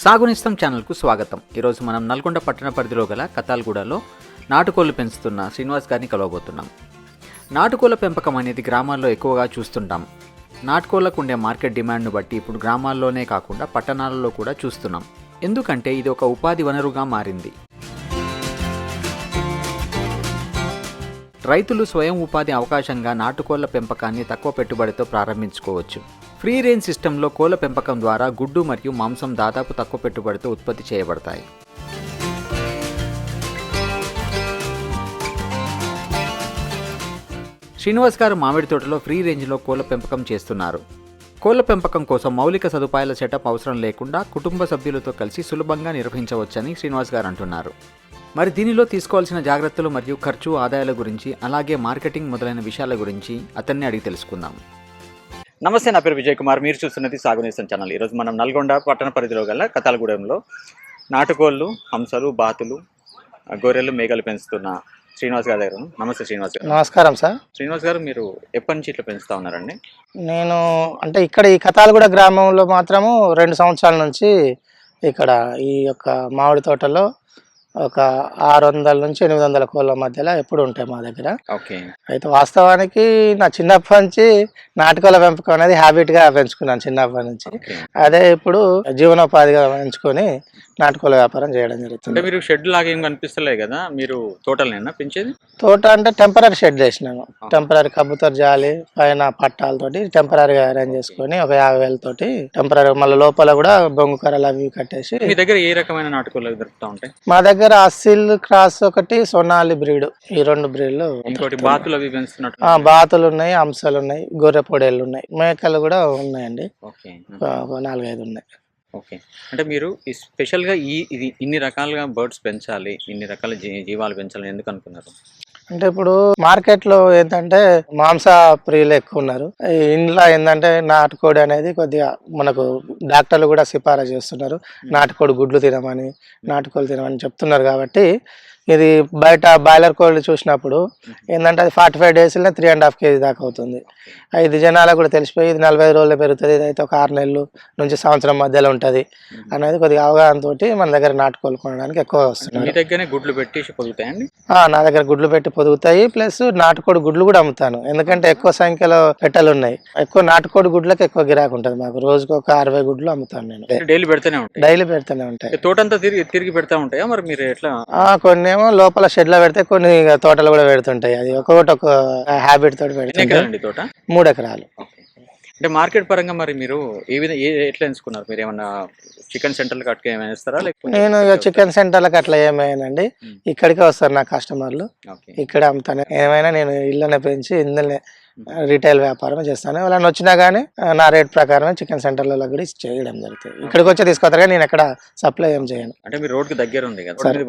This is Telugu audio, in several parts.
సాగునిస్తం ఛానల్కు స్వాగతం. ఈరోజు మనం నల్గొండ పట్టణ పరిధిలో గల కతాల్గూడలో నాటుకోళ్ళు పెంచుతున్న శ్రీనివాస్ గారిని కలవబోతున్నాం. నాటుకోళ్ళ పెంపకం అనేది గ్రామాల్లో ఎక్కువగా చూస్తుంటాం. నాటుకోళ్ళకు ఉండే మార్కెట్ డిమాండ్ను బట్టి ఇప్పుడు గ్రామాల్లోనే కాకుండా పట్టణాలలో కూడా చూస్తున్నాం. ఎందుకంటే ఇది ఒక ఉపాధి వనరుగా మారింది. రైతులు స్వయం ఉపాధి అవకాశంగా నాటుకోళ్ళ పెంపకాన్ని తక్కువ పెట్టుబడితో ప్రారంభించుకోవచ్చు. ఫ్రీ రేంజ్ సిస్టంలో కోళ్ళ పెంపకం ద్వారా గుడ్డు మరియు మాంసం దాదాపు తక్కువ పెట్టుబడితో ఉత్పత్తి చేయబడతాయి. శ్రీనివాస్ గారు మామిడి తోటలో ఫ్రీ రేంజ్లో కోళ్ళ పెంపకం చేస్తున్నారు. కోళ్ళ పెంపకం కోసం మౌలిక సదుపాయాల సెటప్ అవసరం లేకుండా కుటుంబ సభ్యులతో కలిసి సులభంగా నిర్వహించవచ్చని శ్రీనివాస్ గారు అంటున్నారు. మరి దీనిలో తీసుకోవాల్సిన జాగ్రత్తలు మరియు ఖర్చు ఆదాయాల గురించి అలాగే మార్కెటింగ్ మొదలైన విషయాల గురించి అతన్ని అడిగి తెలుసుకుందాం. నమస్తే నా పేరు విజయ్ కుమార్ మీరు చూస్తున్నది సాగునేసం ఛానల్. ఈరోజు మనం నల్గొండ పట్టణ పరిధిలో గల కతాలగూడెంలో నాటుకోళ్ళు హంసలు బాతులు గొర్రెలు మేకలు పెంచుతున్న శ్రీనివాస్ గారి దగ్గర. నమస్తే శ్రీనివాస్ గారు. నమస్కారం సార్. శ్రీనివాస్ గారు మీరు ఎప్పటి నుంచి ఇట్లా పెంచుతా ఉన్నారండి? నేను అంటే ఇక్కడ ఈ కథాలగూడ గ్రామంలో మాత్రము రెండు సంవత్సరాల నుంచి ఇక్కడ ఈ యొక్క మామిడి తోటలో ఒక ఆరు వందల నుంచి ఎనిమిది వందల కోళ్ళ మధ్యలో ఎప్పుడు ఉంటాయి మా దగ్గర. ఓకే. అయితే వాస్తవానికి నా చిన్నప్పటి నుంచి నాటుకోళ్ళ పెంపకం అనేది habit గా పెంచుకున్నాను చిన్నప్పటి నుంచి. అదే ఇప్పుడు జీవనోపాధిగా పెంచుకొని నాటుకోళ్ళ వ్యాపారం చేయడం అంటే జరుగుతుంది మీరు షెడ్ లాగా ఏం కనిపిస్తలే కదా మీరు తోటలేనా పెంచేది? తోట అంటే టెంపరీ షెడ్ చేసినాను టెంపరీ కబుతర్ జాలి పైన పట్టాలతోటి టెంపరీగా అరేంజ్ చేసుకొని ఒక యాభై వేలతోటి టెంపరీ మళ్ళీ లోపల కూడా బొంగు కర్రలు అవి కట్టేసి మీ దగ్గర ఏ రకమైన నాటుకోళ్ళు దొరుకుతా ఉంటాయి? మా దగ్గర అసిల్ క్రాస్ ఒకటి సొనాలి బ్రీడ్ ఈ రెండు బ్రీడ్లు ఇంకోటి బాతులు అవి పెంచుతున్నట్టు ఆ, బాతులు ఉన్నాయి అంశాలు ఉన్నాయి గొర్రె పొడేళ్ళు ఉన్నాయి మేకలు కూడా ఉన్నాయండి. నాలుగైదు ఉన్నాయి. ఓకే. అంటే మీరు ఈ స్పెషల్గా ఈ ఇది ఇన్ని రకాలుగా బర్డ్స్ పెంచాలి ఇన్ని రకాల జీవాలు పెంచాలని ఎందుకు అనుకున్నారు? అంటే ఇప్పుడు మార్కెట్లో ఏంటంటే మాంస ప్రియులు ఎక్కువ ఉన్నారు. ఇంట్లో ఏంటంటే నాటుకోడి అనేది కొద్దిగా మనకు డాక్టర్లు కూడా సిఫారసు చేస్తున్నారు. నాటుకోడి గుడ్లు తినమని నాటుకోడి తినమని చెప్తున్నారు కాబట్టి ఇది బయట బాయిలర్ కోళ్ళు చూసినప్పుడు ఏంటంటే అది ఫార్టీ ఫైవ్ డేస్లోనే త్రీ అండ్ హాఫ్ కేజీ దాకా అవుతుంది. ఐదు జనాలకు కూడా తెలిసిపోయి ఇది నలభై రోజుల్లో పెరుగుతుంది. ఇది అయితే ఒక ఆరు నెలలు నుంచి సంవత్సరం మధ్యలో ఉంటుంది అనేది కొద్దిగా అవగాహన తోటి మన దగ్గర నాటుకోళ్ళు కొనడానికి ఎక్కువ మీ వస్తున్నారు దగ్గరనే గుడ్లు పెట్టేసి పొదుగుతాయండి? ఆ, నా దగ్గర గుడ్లు పెట్టి పొదుగుతాయి. ప్లస్ నాటుకోడి గుడ్లు కూడా అమ్ముతాను. ఎందుకంటే ఎక్కువ సంఖ్యలో పెట్టెలు ఉన్నాయి. ఎక్కువ నాటుకోడి గుడ్లకు ఎక్కువ గిరాకు ఉంటుంది మాకు. రోజుకు ఒక అరవై గుడ్లు అమ్ముతాను నేను. డైలీ పెడుతూనే ఉంటాయి. డైలీ పెడుతూనే ఉంటాయి. తోటంతా తిరిగి తిరిగి పెడతా ఉంటాయా? మరి మీరు ఎట్లా? కొన్ని ఏమో లోపల షెడ్లో పెడితే కొన్ని తోటలు కూడా పెడుతుంటాయి. అది ఒక్కొక్కటి ఒక హ్యాబిట్ తోటి పెడుతుంటాయి. ఎకరాలండి తోట? మూడు ఎకరాలు. అంటే మార్కెట్ పరంగా మరి మీరు ఏ విధంగా ఎట్లా ఎంచుకున్నారు? మీరు ఏమన్నా చికెన్ సెంటర్లు కట్టుకు ఏమైనా ఇస్తారా లేకపోతే నేను చికెన్ సెంటర్లకు అట్లా ఏమైనానండి. ఇక్కడికే వస్తారు నా కస్టమర్లు. ఇక్కడ అమ్ముతాను. ఏమైనా నేను ఇళ్ళనే పెంచి ఇందులోనే రీటైల్ వ్యాపారం చేస్తాను. వాళ్ళని వచ్చినా కానీ నా రేట్ ప్రకారం చికెన్ సెంటర్లలో కూడా చేయడం జరుగుతుంది. ఇక్కడికి వచ్చి తీసుకొస్తారు కానీ నేను ఎక్కడ సప్లై ఏం చేయను. అంటే మీరు రోడ్కి దగ్గర ఉంది కదా రోడ్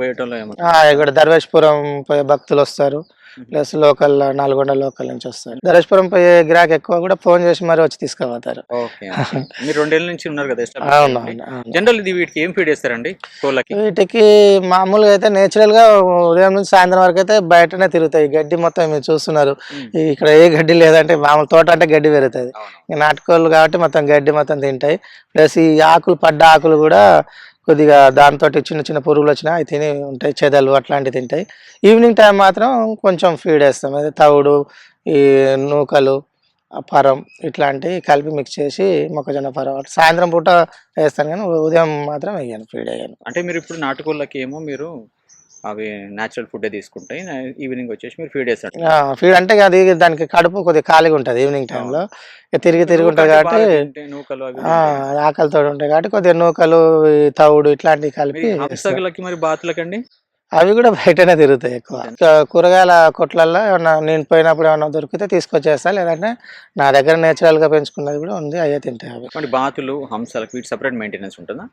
ఇక్కడ దర్వేష్పురం పోయే భక్తులు వస్తారు. ప్లస్ లోకల్ నల్గొండ లోకల్ నుంచి వస్తారు. దర్వేష్పురం పోయే గిరాక్ ఎక్కువ కూడా ఫోన్ చేసి మరి వచ్చి తీసుకుపోతారు. మీరు రెండేళ్ళ నుంచి ఉన్నారు కదా. జనరల్ ఇది వీటికి ఏం ఫీడ్ చేస్తారండి కోళ్ళకి? వీటికి మామూలుగా అయితే నేచురల్గా ఉదయం నుంచి సాయంత్రం వరకు అయితే బయటనే తిరుగుతాయి. గడ్డి మొత్తం మీరు చూస్తున్నారు. ఇక్కడ ఏ గడ్డి లేదంటే మామూలు తోట అంటే గడ్డి పెరుగుతుంది. నాటుకోళ్ళు కాబట్టి మొత్తం గడ్డి మొత్తం తింటాయి. ప్లస్ ఈ ఆకులు పడ్డ ఆకులు కూడా కొద్దిగా దాంతో చిన్న చిన్న పురుగులు వచ్చినా అవి తిని ఉంటాయి. చెదలు అట్లాంటివి తింటాయి. ఈవినింగ్ టైం మాత్రం కొంచెం ఫీడ్ వేస్తాం. అదే తవుడు ఈ నూకలు పరం ఇట్లాంటివి కలిపి మిక్స్ చేసి మొక్కజొన్న పరం సాయంత్రం పూట వేస్తాను కానీ ఉదయం మాత్రం వేయను ఫీడ్ వేయను. అంటే మీరు ఇప్పుడు నాటుకోళ్ళకి ఏమో మీరు అవి న్యాచురల్ ఫుడ్ తీసుకుంటాయి. ఈవినింగ్ వచ్చేసి మీరు ఫీడ్ చేస్తారు. ఫీడ్ అంటే అది దానికి కడుపు కొద్దిగా ఖాళీగా ఉంటుంది ఈవినింగ్ టైంలో తిరిగి తిరిగి ఉంటుంది కాబట్టి నూకలు ఆకలితో ఉంటాయి కాబట్టి కొద్దిగా నూకలు తవుడు ఇట్లాంటివి కలిపి మరి బాతులకండి అవి కూడా బయటనే తిరుగుతాయి ఎక్కువ. కూరగాయల కొట్లల్లో ఏమన్నా నేను పోయినప్పుడు ఏమన్నా దొరికితే తీసుకొచ్చేస్తా లేదంటే నా దగ్గర నేచురల్గా పెంచుకున్నది కూడా ఉంది అయ్యే తింటాయి అవి. బాతులు హంసలకు వీటి సపరేట్ మెయింటెనెన్స్ ఉంటుందా?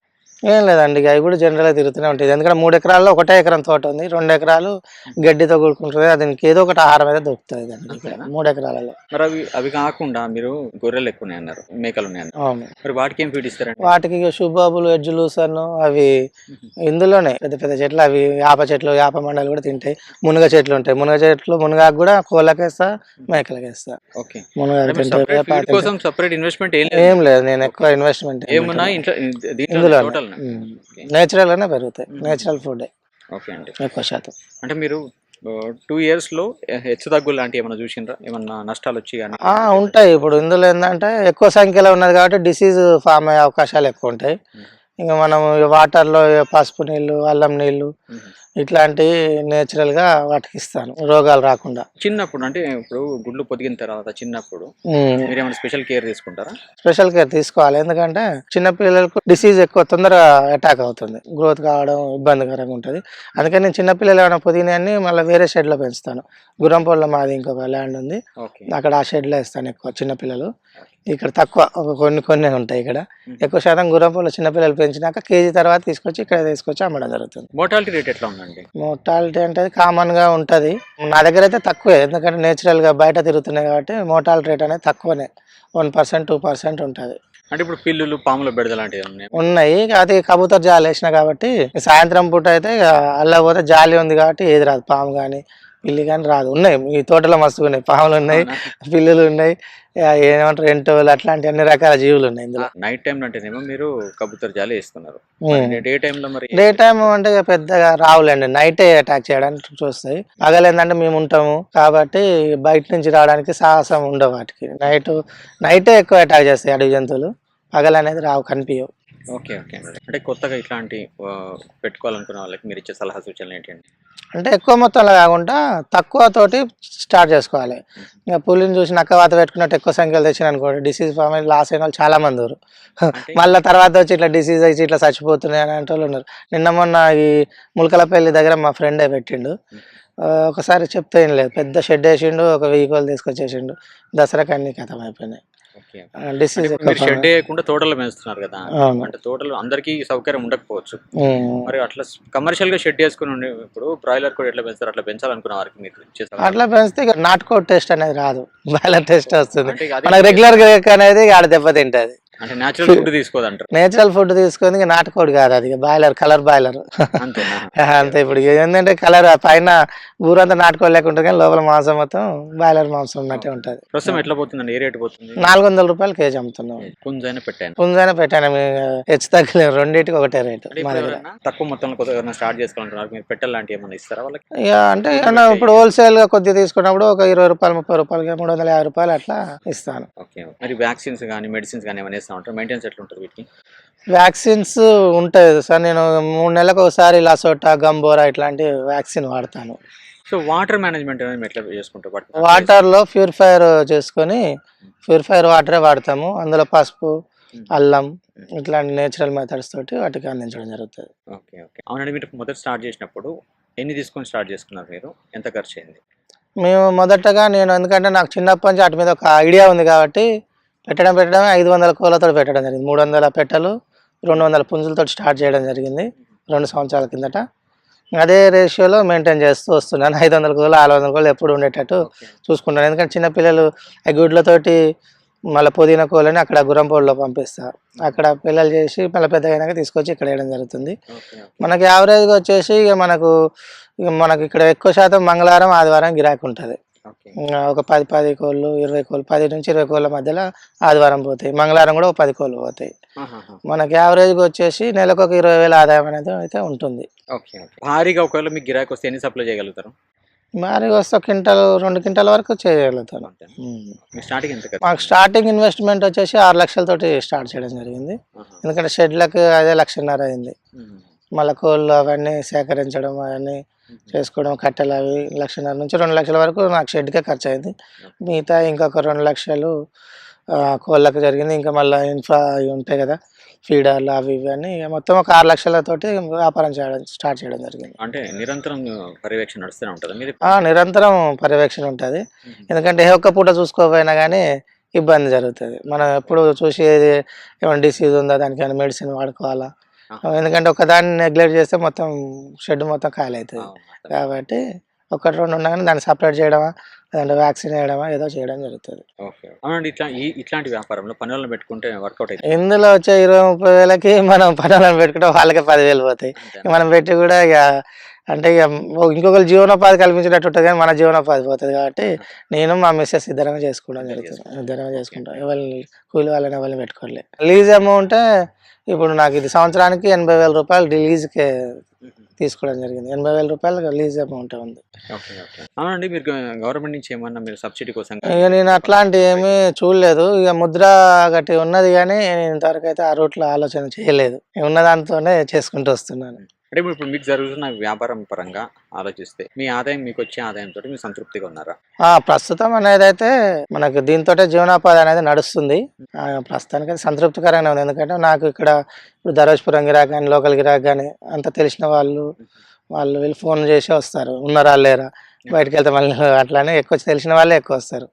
ఏం లేదండి అవి కూడా జనరల్గా తిరుగుతూనే ఉంటాయి. ఎందుకంటే మూడు ఎకరాల్లో ఒకటే ఎకరం తోట ఉంది. రెండు ఎకరాలు గడ్డితో కూడుకుంటుంది. దానికి ఏదో ఒకటి ఆహారం అయితే దొరుకుతుంది దానికి? మూడు ఎకరాలలో. మరి అవి అవి కాకుండా మీరు గొర్రెలు ఎక్కువ అన్నారు మేకలు ఉన్నాయి అవును. మరి వాటికి ఏం ఫీడ్ ఇస్తారండి? వాటికి ఇక శుభాబులు ఎడ్జులూసన్ అవి ఇందులోనే పెద్ద పెద్ద చెట్లు అవి యాప చెట్లు యాప మండలు కూడా తింటాయి. మునగ చెట్లు ఉంటాయి. మునగ చెట్లు మునగాకు కూడా కోళ్ళకేస్తా మేకలకి వేస్తా ఓకే. తింటాయి సపరేట్ కోసం ఇన్వెస్ట్మెంట్ ఏం లేదు. నేను ఎక్కువ ఇన్వెస్ట్మెంట్ ఏమున్నా ఇంట్లో నేచురల్ నేచురల్ గానే పెరుగుతాయి. నేచురల్ ఫుడ్ ఓకే అండి. ఎక్కువ శాతం. అంటే మీరు టూ ఇయర్స్లో హెచ్చు తగ్గులు లాంటి ఏమైనా చూసిండ్రా? ఏమన్నా నష్టాలు వచ్చి కానీ? ఉంటాయి. ఇప్పుడు ఇందులో ఏంటంటే ఎక్కువ సంఖ్యలో ఉన్నది కాబట్టి డిసీజ్ ఫామ్ అయ్యే అవకాశాలు ఎక్కువ ఉంటాయి. ఇంకా మనం వాటర్లో పసుపు నీళ్ళు అల్లం నీళ్ళు ఇట్లాంటివి natural గా వాటికి ఇస్తాను. రోగాలు రాకుండా. చిన్నప్పుడు అంటే ఇప్పుడు గుడ్లు పొదిగిన తర్వాత చిన్నప్పుడు స్పెషల్ కేర్ తీసుకుంటారా? స్పెషల్ కేర్ తీసుకోవాలి. ఎందుకంటే చిన్న పిల్లలకు డిసీజ్ ఎక్కువ తొందరగా అటాక్ అవుతుంది. గ్రోత్ కావడం ఇబ్బందికరంగా ఉంటుంది. అందుకని నేను చిన్నపిల్లలు ఏమైనా పుదీనాన్ని మళ్ళీ వేరే షెడ్లో పెంచుతాను. గుర్రంపొల్ల మాది ఇంకొక ల్యాండ్ ఉంది. అక్కడ ఆ షెడ్లో ఇస్తాను ఎక్కువ చిన్నపిల్లలు ఇక్కడ తక్కువ ఒక కొన్ని కొన్ని ఉంటాయి ఇక్కడ. ఎక్కువ శాతం గుర్రంపొల్ల చిన్నపిల్లలు పెంచినాక కేజీ తర్వాత తీసుకొచ్చి ఇక్కడ తీసుకొచ్చి అమ్మడం జరుగుతుంది. మోటాలిటీ రేట్ ఎట్లా ఉందండి? మోర్టాలిటీ అంటే కామన్గా ఉంటది. నా దగ్గర అయితే తక్కువే ఎందుకంటే నేచురల్గా బయట తిరుగుతున్నాయి కాబట్టి మోర్టాలిటీ రేట్ అనేది తక్కువనే. వన్ పర్సెంట్ టూ పర్సెంట్ ఉంటుంది. అంటే ఇప్పుడు పిల్లులు పాముల బెడద లాంటివి ఉన్నాయి. అది కబూతర్ జాలి వేసిన కాబట్టి సాయంత్రం పూట అయితే ఇక అల్లా పోతే జాలి ఉంది కాబట్టి ఏది రాదు. పాము కానీ పిల్లి కానీ రాదు. ఉన్నాయి. ఈ తోటలో మస్తు ఉన్నాయి. పాములు ఉన్నాయి పిల్లులు ఉన్నాయి. ఏమంటారు ఎంటోలు అట్లాంటి అన్ని రకాల జీవులు ఉన్నాయి ఇందులో. నైట్ టైం అంటేనేమో మీరు కబుతర్ జాలి వేస్తున్నారు. డే టైం లో మరి డే టైం అంటే పెద్దగా రావులేండి. నైటే అటాక్ చేయడానికి చూస్తాయి. పగలు ఏంటంటే మేము ఉంటాము. కాబట్టి బయట నుంచి రావడానికి సాహసం ఉండవు వాటికి. నైట్ నైటే ఎక్కువ అటాక్ చేస్తాయి అడవి జంతువులు. పగలు అనేది రావు కనిపించవు ఓకే ఓకే. అంటే కొత్తగా ఇట్లాంటి పెట్టుకోవాలనుకున్న వాళ్ళకి మీరు ఇచ్చే సలహా సూచనలు ఏంటండి? అంటే ఎక్కువ మొత్తంలో కాకుండా తక్కువ తోటి స్టార్ట్ చేసుకోవాలి. ఇంకా పులిని చూసి నక్క వాత పెట్టుకున్నట్టు ఎక్కువ సంఖ్యలో తెచ్చిన అనుకోండి డిసీజ్ ఫామ్ లాస్ అయిన వాళ్ళు చాలా మంది ఉన్నారు. మళ్ళీ తర్వాత వచ్చి ఇట్లా డిసీజ్ వచ్చి ఇట్లా చచ్చిపోతున్నాయి అని అంటే వాళ్ళు ఉన్నారు. నిన్న మొన్న ఈ ములకలపల్లి దగ్గర మా ఫ్రెండే పెట్టిండు. ఒకసారి చెప్తే ఏం లేదు. పెద్ద షెడ్ వేసిండు ఒక కోళ్ళు తీసుకొచ్చేసిండు. దసరాకి అన్ని కథం అయిపోయినాయి షెడ్ వేయకుండా తోటలో పెంచుతున్నారు కదా. అంటే తోటలో అందరికీ సౌకర్యం ఉండకపోవచ్చు. మరి అట్లా కమర్షియల్గా షెడ్ వేసుకుని ఇప్పుడు బ్రాయిలర్ కూడా ఎట్లా పెంచుతారు? అట్లా పెంచాలనుకున్న వారికి మీరు అట్లా పెంచితే ఇక నాటుకోడ్ టేస్ట్ అనేది రాదు. బాయిలర్ టేస్ట్ వస్తుంది. మనకు రెగ్యులర్గా అనేది ఆడ దెబ్బ తింటది అంటే నేచురల్ ఫుడ్ తీసుకోదంటారు. నేచురల్ ఫుడ్ తీసుకొని నాటుకోడి కాదు అది బాయిలర్ కలర్ బాయిలర్ అంతే ఇప్పుడు ఏంటంటే కలర్ పైన ఊరంతా నాటుకోడి లేకుండా కానీ లోపల మాంసం మొత్తం బాయిలర్ మాంసం ఉన్నట్టే ఉంటది. ప్రస్తుతం ఎట్లా పోతుందండి? ఏ రేటు పోతుంది? నాలుగు వందల రూపాయలు కేజీ అమ్ముతున్నాం. పుంజైనా పెట్టాను. పుంజైనా పెట్టాను హెచ్చు తగ్గలేదు. రెండింటికి ఒకటే రేటు తక్కువ మొత్తంలో స్టార్ట్ చేసుకోవాలంటున్నారు మీరు పెట్టాలంటే ఏమన్నా ఇస్తారా వాళ్ళకి? అంటే ఏమన్నా ఇప్పుడు హోల్సేల్గా కొద్దిగా తీసుకున్నప్పుడు ఒక ఇరవై రూపాయలు ముప్పై రూపాయలకి మూడు వందల యాభై రూపాయలు అట్లా ఇస్తాను. ఓకే మరి వ్యాక్సిన్స్ కానీ మెడిసిన్స్ కానీ ఏమైనా ఇస్తా ఉంటారు మెయింటెన్స్ ఎట్లా ఉంటుంది వీటికి? వ్యాక్సిన్స్ ఉంటాయి సార్ నేను మూడు నెలలకు ఒకసారి లసోటా గంబోరా ఇట్లాంటి వ్యాక్సిన్ వాడతాను. సో వాటర్ మేనేజ్మెంట్ అనేది ఎట్లా చేసుకుంటారు? వాటి వాటర్లో ప్యూరిఫైర్ చేసుకొని ప్యూరిఫైర్ వాటరే వాడతాము. అందులో పసుపు అల్లం ఇట్లాంటి నేచురల్ మెథడ్స్ తోటి వాటికి అందించడం జరుగుతుంది. ఓకే ఓకే అవునండి మీరు మొదట స్టార్ట్ చేసినప్పుడు ఎన్ని తీసుకొని స్టార్ట్ చేసుకున్నారు మీరు? ఎంత ఖర్చు అయింది? మేము మొదటగా నేను ఎందుకంటే నాకు చిన్నప్పటి నుంచి వాటి మీద ఒక ఐడియా ఉంది కాబట్టి పెట్టడం పెట్టడం ఐదు వందల కోళ్ళతో పెట్టడం జరిగింది. మూడు వందల పెట్టెలు రెండు వందల పుంజులతో స్టార్ట్ చేయడం జరిగింది రెండు సంవత్సరాల కిందట. అదే రేషియోలో మెయింటైన్ చేస్తూ వస్తున్నాను. ఐదు వందల కోళ్ళు ఆరు వందల కోళ్ళు ఎప్పుడు ఉండేటట్టు చూసుకుంటాను. ఎందుకంటే చిన్నపిల్లలు ఆ గుడ్లతోటి మళ్ళీ పుదీనా కోళ్ళని అక్కడ గుర్రంపోడులో పంపిస్తా. అక్కడ పిల్లలు చేసి మళ్ళీ పెద్దగా అయినాక తీసుకొచ్చి ఇక్కడ వేయడం జరుగుతుంది. మనకి యావరేజ్గా వచ్చేసి ఇక మనకు మనకి ఇక్కడ ఎక్కువ శాతం మంగళవారం ఆదివారం గిరాకీ ఉంటుంది. ఒక పది పది కోళ్ళు ఇరవై కోళ్ళు పది నుంచి ఇరవై కోళ్ళ మధ్యలో ఆదివారం పోతాయి. మంగళవారం కూడా ఒక పది కోళ్ళు పోతాయి. మనకి యావరేజ్గా వచ్చేసి నెలకు ఒక ఇరవై వేల ఆదాయం అనేది అయితే ఉంటుంది. Okay okay. భారీగా ఒకవేళ మీకు గిరాకీ వస్తే ఎన్ని సప్లై చేయగలుగుతారు? మరి వస్తే ఒక క్వింటల్ రెండు క్వింటల్ వరకు చేయగలుగుతాను. మాకు స్టార్టింగ్ ఇన్వెస్ట్మెంట్ వచ్చేసి ఆరు లక్షలతోటి స్టార్ట్ చేయడం జరిగింది. ఎందుకంటే షెడ్లకు అదే లక్షన్నర అయింది. మళ్ళీ కోళ్ళు అవన్నీ సేకరించడం అవన్నీ చేసుకోవడం కట్టెలు అవి లక్షన్నర నుంచి రెండు లక్షల వరకు నాకు షెడ్కే ఖర్చు అయింది మిగతా ఇంకొక రెండు లక్షలు కోళ్ళకు జరిగింది. ఇంకా మళ్ళీ ఇన్ఫ్రా అవి ఉంటాయి కదా ఫీడర్లు అవి ఇవి అని మొత్తం ఒక ఆరు లక్షలతోటి వ్యాపారం చేయడం స్టార్ట్ చేయడం జరిగింది. అంటే నిరంతరం పర్యవేక్షణ నడుస్తూనే ఉంటుంది నిరంతరం పర్యవేక్షణ ఉంటుంది. ఎందుకంటే ఏ ఒక్క పూట చూసుకోకపోయినా కానీ ఇబ్బంది జరుగుతుంది. మనం ఎప్పుడు చూసేది ఏమైనా డిసీజ్ ఉందా దానికి ఏమైనా మెడిసిన్ వాడుకోవాలా? ఎందుకంటే ఒకదాన్ని నెగ్లెక్ట్ చేస్తే మొత్తం షెడ్ మొత్తం ఖాళీ అవుతుంది. కాబట్టి ఒకటి రెండు ఉండగానే దాన్ని సపరేట్ చేయడమా లేదంటే వ్యాక్సిన్ వేయడమా ఏదో చేయడం జరుగుతుంది. అవునండి ఇట్లా ఇట్లాంటి వ్యాపారంలో పనులను పెట్టుకుంటే వర్కౌట్ అవుతుంది ఇందులో వచ్చే ఇరవై ముప్పై వేలకి మనం పనులను పెట్టుకుంటే వాళ్ళకి పదివేలు పోతాయి. మనం పెట్టి కూడా ఇక అంటే ఇక ఇంకొకరు జీవనోపాధి కల్పించినట్టు ఉంటుంది కానీ మన జీవనోపాధి పోతుంది కాబట్టి నేను మా మిస్సెస్ ఇద్దరమే చేసుకోవడం జరుగుతుంది. ఇద్దరమే చేసుకుంటాం. ఎవరిని కూలి వాళ్ళని ఎవరిని పెట్టుకోలే లీజ్ అమౌంట్ ఇప్పుడు నాకు ఇది సంవత్సరానికి ఎనభై వేల రూపాయలు లీజ్కి తీసుకోవడం జరిగింది. ఎనభై వేల రూపాయలు లీజ్ అమౌంట్ ఉంది. అవునండి మీరు గవర్నమెంట్ నుంచి ఏమన్నా మీరు సబ్సిడీ కోసం ఇక నేను అట్లాంటి ఏమీ చూడలేదు. ఇక ముద్ర గట్టి ఉన్నది కానీ నేను ఇంతవరకు అయితే ఆ రూట్లో ఆలోచన చేయలేదు. ఉన్న దాంతోనే చేసుకుంటూ వస్తున్నాను. అంటే ఇప్పుడు మీకు జరుగుతున్న వ్యాపారం పరంగా ఆలోచిస్తే మీ ఆదాయం మీకు వచ్చే ఆదాయంతో మీరు సంతృప్తిగా ఉన్నారా? ఆ ప్రస్తుతం అనేది అయితే మనకు దీంతో జీవనోపాధి అనేది నడుస్తుంది. ప్రస్తుతానికి సంతృప్తికరంగా ఉంది. ఎందుకంటే నాకు ఇక్కడ ఇప్పుడు ధరోజ్పురం గిరాక్ కానీ లోకల్ గిరాక్ కానీ అంత తెలిసిన వాళ్ళు వాళ్ళు వీళ్ళు ఫోన్ చేసి వస్తారు. ఉన్నారా లేరా? బయటకు వెళ్తే మళ్ళీ అట్లానే ఎక్కువ తెలిసిన వాళ్ళే ఎక్కువ వస్తారు.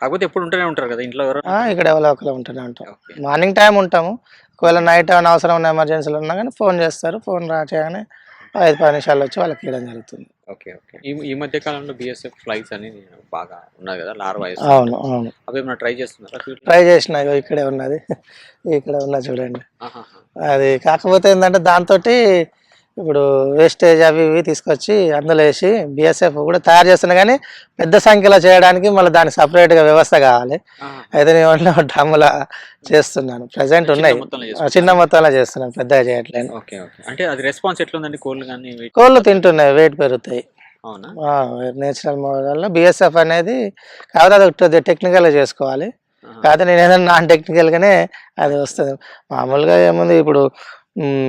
కాకపోతే ఎప్పుడు ఉంటూనే ఉంటారు కదా ఇంట్లో ఇక్కడ ఎవరో ఒకరు ఉంటూనే ఉంటాం మార్నింగ్ టైం ఉంటాము. ఒకవేళ నైట్ ఏమైనా అవసరం ఉన్న ఎమర్జెన్సీలు ఉన్నా కానీ ఫోన్ చేస్తారు ఫోన్ రా చేయగానే ఐదు పది నిమిషాలు వచ్చి వాళ్ళకి ఇవ్వడం జరుగుతుంది. Okay okay. ఈ ఈ మధ్య కాలంలో బిఎస్ఎఫ్ ఫ్లైట్స్ అని బాగా ఉన్నాయి కదా లార్ వాయిస్ అవును అవును. అవి ఏమైనా ట్రై చేస్తున్నారా? ట్రై చేసిన ఇగో ఇక్కడే ఉన్నది. ఇక్కడ ఉన్న చూడండి. అది కాకపోతే ఏంటంటే దాంతో ఇప్పుడు వేస్టేజ్ అవి ఇవి తీసుకొచ్చి అందులో వేసి బిఎస్ఎఫ్ కూడా తయారు చేస్తున్నా కానీ పెద్ద సంఖ్యలో చేయడానికి మళ్ళీ దానికి సపరేట్గా వ్యవస్థ కావాలి. అయితే నేను డ్రమ్ముల చేస్తున్నాను. ప్రజెంట్ ఉన్నాయి. చిన్న మొత్తంలో చేస్తున్నాను. పెద్దగా చేయట్లేదు. Okay okay. అంటే అది రెస్పాన్స్ ఎట్లుందండి? కోళ్ళు కానీ? కోళ్ళు తింటున్నాయి. వెయిట్ పెరుగుతాయి. నేచురల్ మోడల్లో బిఎస్ఎఫ్ అనేది కాకపోతే అది టెక్నికల్గా చేసుకోవాలి. కాకపోతే నేను ఏదైనా నాన్ టెక్నికల్గానే అది వస్తుంది. మామూలుగా ఏముంది? ఇప్పుడు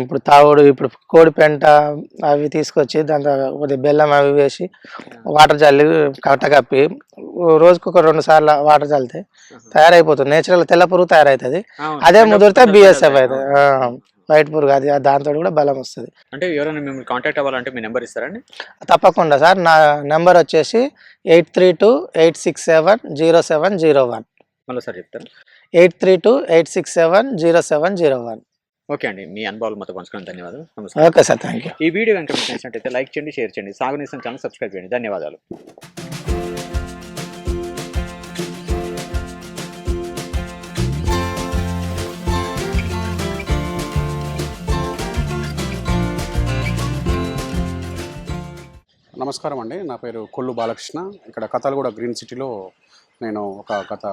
ఇప్పుడు తావుడు ఇప్పుడు కోడి పెంట అవి తీసుకొచ్చి దాంట్లో కొద్దిగా బెల్లం అవి వేసి వాటర్ చల్లి కట్ట కప్పి రోజుకు ఒక రెండు సార్లు వాటర్ చల్లితే తయారైపోతుంది. నేచురల్ తెల్ల పురుగు తయారవుతుంది. అదే ముదిరితే బిఎస్ఎఫ్. అవుతుంది వైట్ పురుగు అది దాంతో కూడా బలం వస్తుంది. అంటే ఎవరైనా మిమ్మల్ని కాంటాక్ట్ అవ్వాలంటే మీ నెంబర్ ఇస్తారండి? తప్పకుండా సార్. నా నెంబర్ వచ్చేసి eight three two eight six seven zero seven zero one. మళ్ళీ సార్ చెప్తారు? Eight three two eight six seven zero seven zero one. Okay అండి. మీ అనుభవాలు మాతో పంచుకోవడం ధన్యవాదాలు. నమస్కారం. Okay sir thank you. ఈ వీడియో కనుక మీకు నచ్చినట్టయితే లైక్ చేయండి షేర్ చేయండి. సాగునేసం ఛానల్ సబ్స్క్రైబ్ చేయండి. ధన్యవాదాలు. నమస్కారం అండి. నా పేరు కొల్లు బాలకృష్ణ. ఇక్కడ కథలగూడ గ్రీన్ సిటీలో నేను ఒక గత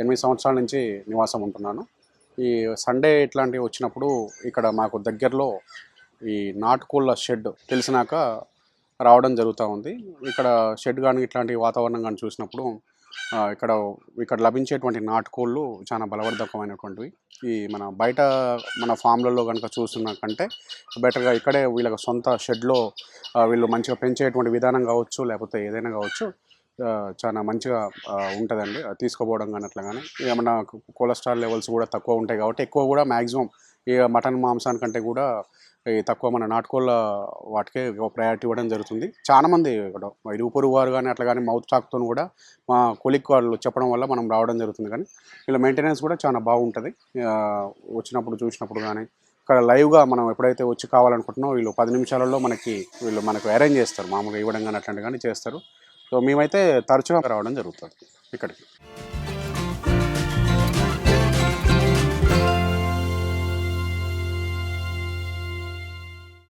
ఎనిమిది సంవత్సరాల నుంచి నివాసం ఉంటున్నాను. ఈ సండే ఇట్లాంటివి వచ్చినప్పుడు ఇక్కడ మాకు దగ్గరలో ఈ నాటుకోళ్ళ షెడ్ తెలిసినాక రావడం జరుగుతూ ఉంది. ఇక్కడ షెడ్ కానీ ఇట్లాంటి వాతావరణం కానీ చూసినప్పుడు ఇక్కడ ఇక్కడ లభించేటువంటి నాటుకోళ్ళు చాలా బలవర్ధకమైనటువంటివి. ఈ మన బయట మన ఫామ్లలో కనుక చూస్తున్న కంటే బెటర్గా ఇక్కడే వీళ్ళకి సొంత షెడ్లో వీళ్ళు మంచిగా పెంచేటువంటి విధానం కావచ్చు లేకపోతే ఏదైనా కావచ్చు చాలా మంచిగా ఉంటుందండి. తీసుకోపోవడం కానీ అట్లా కానీ. ఏమన్నా కొలెస్ట్రాల్ లెవెల్స్ కూడా తక్కువ ఉంటాయి కాబట్టి ఎక్కువ కూడా మ్యాక్సిమం ఇక మటన్ మాంసానికంటే కూడా ఈ తక్కువ మన నాటుకోళ్ళ వాటికే ప్రయారిటీ ఇవ్వడం జరుగుతుంది. చాలా మంది ఇక్కడ ఇరుగు వారు కానీ అట్లా కానీ మౌత్ టాక్తో కూడా మా కొలిక్ వాళ్ళు చెప్పడం వల్ల మనం రావడం జరుగుతుంది కానీ ఇలా మెయింటెనెన్స్ కూడా చాలా బాగుంటుంది. వచ్చినప్పుడు చూసినప్పుడు కానీ ఇక్కడ లైవ్గా మనం ఎప్పుడైతే వచ్చి కావాలనుకుంటున్నామో వీళ్ళు పది నిమిషాలలో మనకి వీళ్ళు మనకు అరేంజ్ చేస్తారు. మామూలుగా ఇవ్వడం కానీ అట్లాంటి కానీ చేస్తారు. సో మేమైతే తరచుగా రావడం జరుగుతుంది ఇక్కడికి.